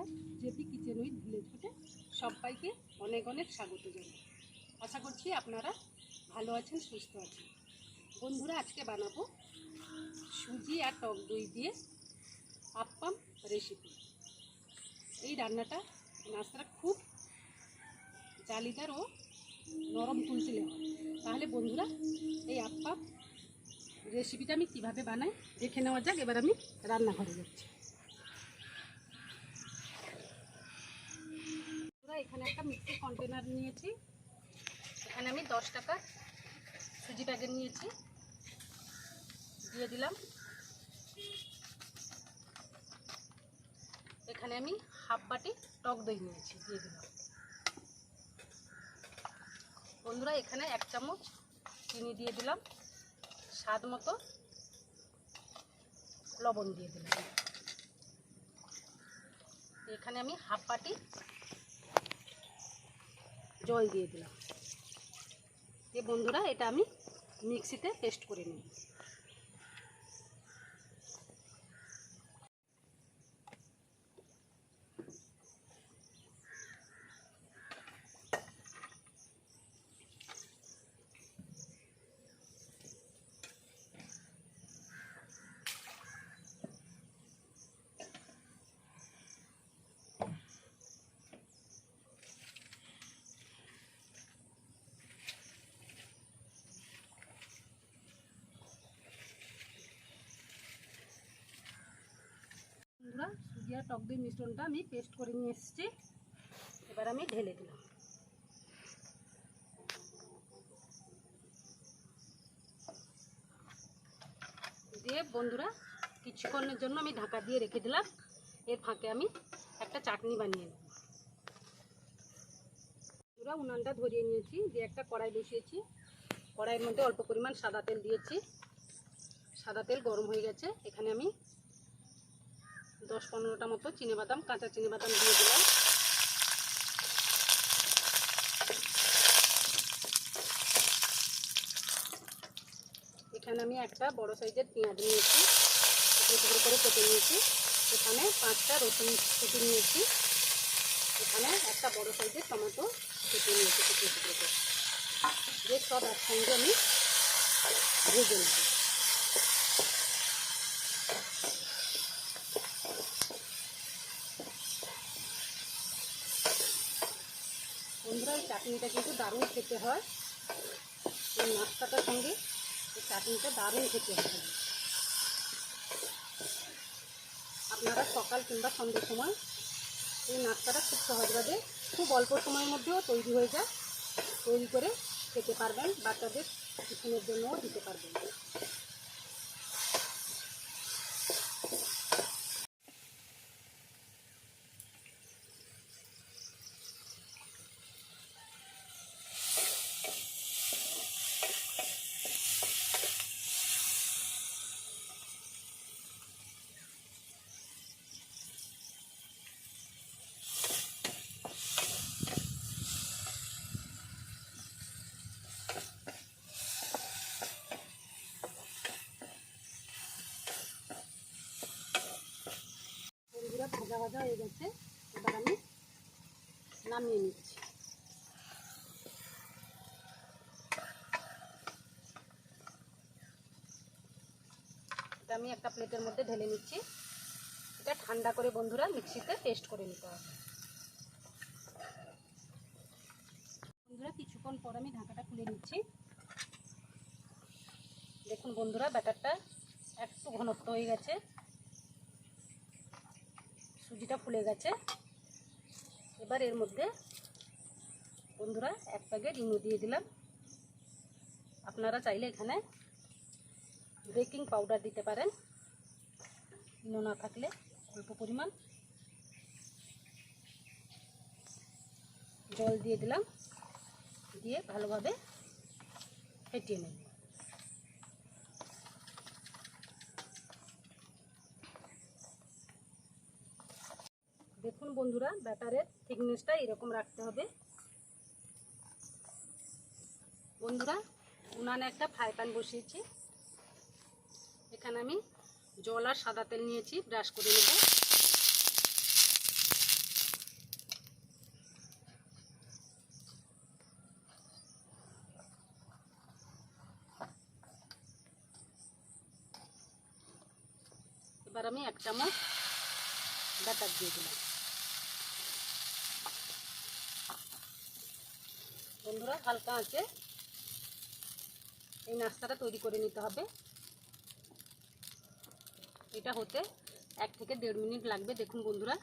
বন্ধুরা JP kitchen with village ফুটে সবাইকে অনেক অনেক স্বাগত জানাই। আশা করছি আপনারা ভালো আছেন, সুস্থ আছেন। বন্ধুরা, আজকে বানাবো সুজি আর টক দই দিয়ে আপ্পাম রেসিপি এই রান্নাটা নাস্তাটা খুব জালিদার ও নরম তুলতুলে হয়। তাহলে বন্ধুরা, এই আপ্পাম রেসিপিটা আমি কীভাবে বানাই, দেখে নেওয়া যাক। এবার আমি রান্নাঘরে যাচ্ছি। এখানে একটা মিক্সি কন্টেনার নিয়েছি। এখানে আমি দশ টাকা সুজি প্যাকেট নিয়েছি। দিয়ে দিলাম। এখানে আমি হাফ বাটি টক দই নিয়েছি, দিয়ে দিলাম। বন্ধুরা, এখানে এক চামচ চিনি দিয়ে দিলাম। স্বাদ মতো লবণ দিয়ে দিলাম। এখানে আমি হাফ বাটি জল দিয়ে দিলাম। দিয়ে বন্ধুরা এটা আমি মিক্সিতে পেস্ট করে নিই আর টক দই মিশ্রণটা আমি পেস্ট করে নিয়ে এসেছি। এবার আমি ঢেলে দিলাম। দিয়ে বন্ধুরা, কিছুক্ষণের জন্য আমি ঢাকা দিয়ে রেখে দিলাম। এর ফাঁকে আমি একটা চাটনি বানিয়ে নেব। বন্ধুরা, উনানটা ধরিয়ে নিয়েছি, দিয়ে একটা কড়াই বসিয়েছি। কড়াইয়ের মধ্যে অল্প পরিমাণ সাদা তেল দিয়েছি। সাদা তেল গরম হয়ে গেছে। এখানে আমি দশ পনেরোটা মতো বাদাম, কাঁচা বাদাম দিয়ে দিলাম। এখানে আমি একটা বড় সাইজের পেঁয়াজ নিয়েছি, টুকরো করে কেটে নিয়েছি। এখানে পাঁচটা রসুন কেটে নিয়েছি, এখানে একটা বড় সাইজের টমেটো কেটে নিয়েছি, টুকরো টুকরো করে। যে সব একসঙ্গে আমি ভেজে নেব বন্ধুরা এই চাটনিটা কিন্তু দারুণ খেতে হয়। এই নাস্তাটার সঙ্গে এই চাটনিটা দারুণ খেতে হয়। আপনারা সকাল কিংবা সন্ধ্যের সময় এই নাস্তাটা খুব সহজভাবে, খুব অল্প সময়ের মধ্যেও তৈরি হয়ে যায়। তৈরি করে খেতে পারবেন, বাচ্চাদের টিফিনের জন্যও দিতে পারবেন বন্ধুরা ভাজা হয়ে গেছে। এবার আমি নামিয়ে নিচ্ছি। এটা আমি একটা প্লেটের মধ্যে ঢেলে নিচ্ছি। এটা ঠান্ডা করে বন্ধুরা মিক্সিতে পেস্ট করে নিতে হবে। বন্ধুরা, কিছুক্ষণ পর আমি ঢাকাটা খুলে নিচ্ছি। দেখুন বন্ধুরা, ব্যাটারটা একটু ঘনত্ব হয়ে গেছে। সুজিটা ফুলে গেছে। এবার এর মধ্যে বন্ধুরা এক প্যাকেট ইনো দিয়ে দিলাম। আপনারা চাইলে এখানে বেকিং পাউডার দিতে পারেন। ইনো না থাকলে অল্প পরিমাণ। জল দিয়ে দিলাম। দিয়ে ভালোভাবে ফেটিয়ে নেব। দেখুন বন্ধুরা, ব্যাটারের থিকনেসটা এরকম রাখতে হবে। বন্ধুরা, উনানে একটা ফ্রাই প্যান বসিয়েছি। এখানে আমি জল আর সাদা তেল নিয়েছি ব্রাশ করে নেব। এবার আমি এক চামচ ব্যাটার দিয়ে দিলাম। বন্ধুরা, হালকা আছে এই নাস্তাটা তৈরি করে নিতে হবে। এটা হতে এক থেকে দেড় মিনিট লাগবে, দেখুন বন্ধুরা।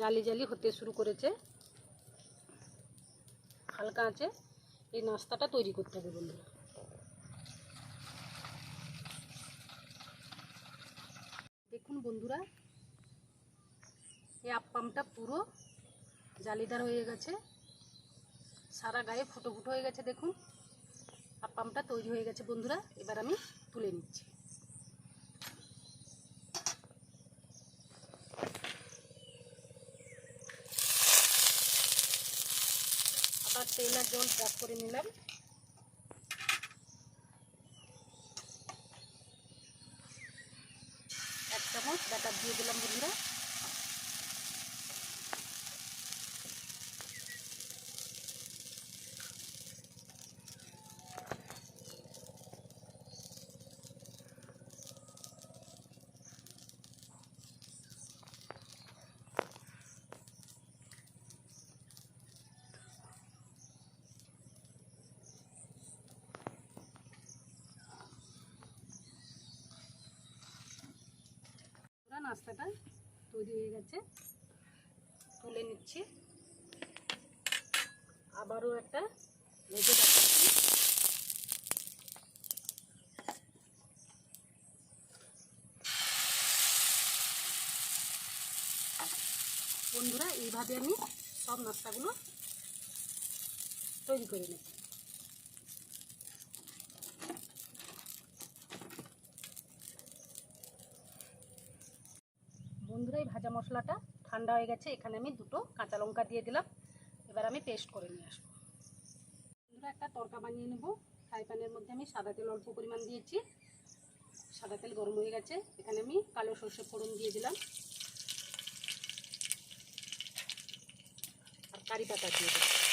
জালি জালি হতে শুরু করেছে। হালকা আছে এই নাস্তাটা তৈরি করতে হবে বন্ধুরা। দেখুন বন্ধুরা, এই আপ্পামটা পুরো জালিদার হয়ে গেছে। সারা গায়ে ফুটো ফুটো হয়ে গেছে, দেখুন। আপ্পামটা তৈরি হয়ে গেছে, বন্ধুরা। এবার আমি তুলে নিচ্ছি। আবার তেল আর জল ব্রাশ করে নিলাম। এক চামচ ব্যাটার দিয়ে দিলাম নাস্তাটা তৈরি হয়ে গেছে। তুলে নিচ্ছি। আবারও একটা দেখাচ্ছি বন্ধুরা, এইভাবে আমি সব নাস্তাগুলো তৈরি করে নেব বন্ধুরা, এই ভাজা মশলাটা ঠান্ডা হয়ে গেছে। এখানে আমি দুটো কাঁচা লঙ্কা দিয়ে দিলাম। এবার আমি পেস্ট করে নিয়ে আসব। বন্ধুরা, একটা তরকা বানিয়ে নেব। ফ্রাই প্যানের মধ্যে আমি সাদা তেল অল্প পরিমাণ দিয়েছি। সাদা তেল গরম হয়ে গেছে। এখানে আমি কালো সর্ষে ফোড়ন দিয়ে দিলাম। আর কারি পাতা দিয়ে দিলাম।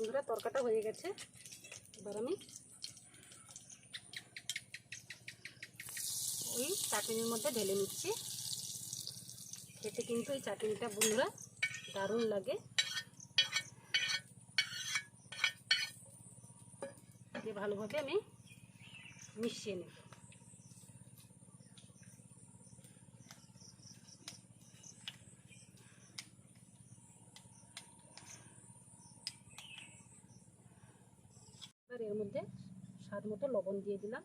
বন্ধুরা, তরকাটা হয়ে গেছে। এবার আমি ওই চাটনির মধ্যে ঢেলে নিচ্ছি। খেতে কিন্তু এই চাটনিটা বন্ধুরা দারুণ লাগে। ভালোভাবে আমি মিশিয়ে নেব। এবার এর মধ্যে স্বাদ মতো লবণ দিয়ে দিলাম।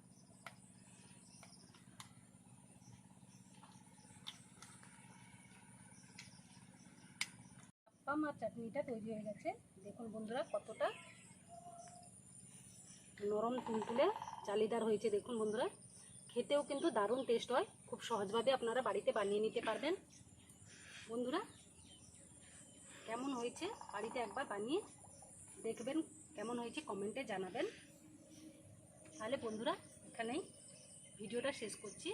আপ্পাম আর চাটনিটা তৈরি হয়ে গেছে। দেখুন বন্ধুরা কতটা নরম তুলতুলে জালিদার হয়েছে। দেখুন বন্ধুরা, খেতেও কিন্তু দারুণ টেস্ট হয়। খুব সহজভাবে আপনারা বাড়িতে বানিয়ে নিতে পারবেন। বন্ধুরা, কেমন হয়েছে বাড়িতে একবার বানিয়ে দেখবেন। কেমন হয়েছে কমেন্টে জানাবেন। তাহলে বন্ধুরা, এখানেই ভিডিওটা শেষ করছি।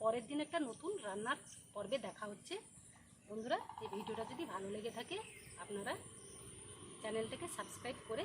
পরের দিন একটা নতুন রান্নার পর্বে দেখা হচ্ছে। বন্ধুরা, এই ভিডিওটা যদি ভালো লেগে থাকে, আপনারা চ্যানেলটাকে সাবস্ক্রাইব করে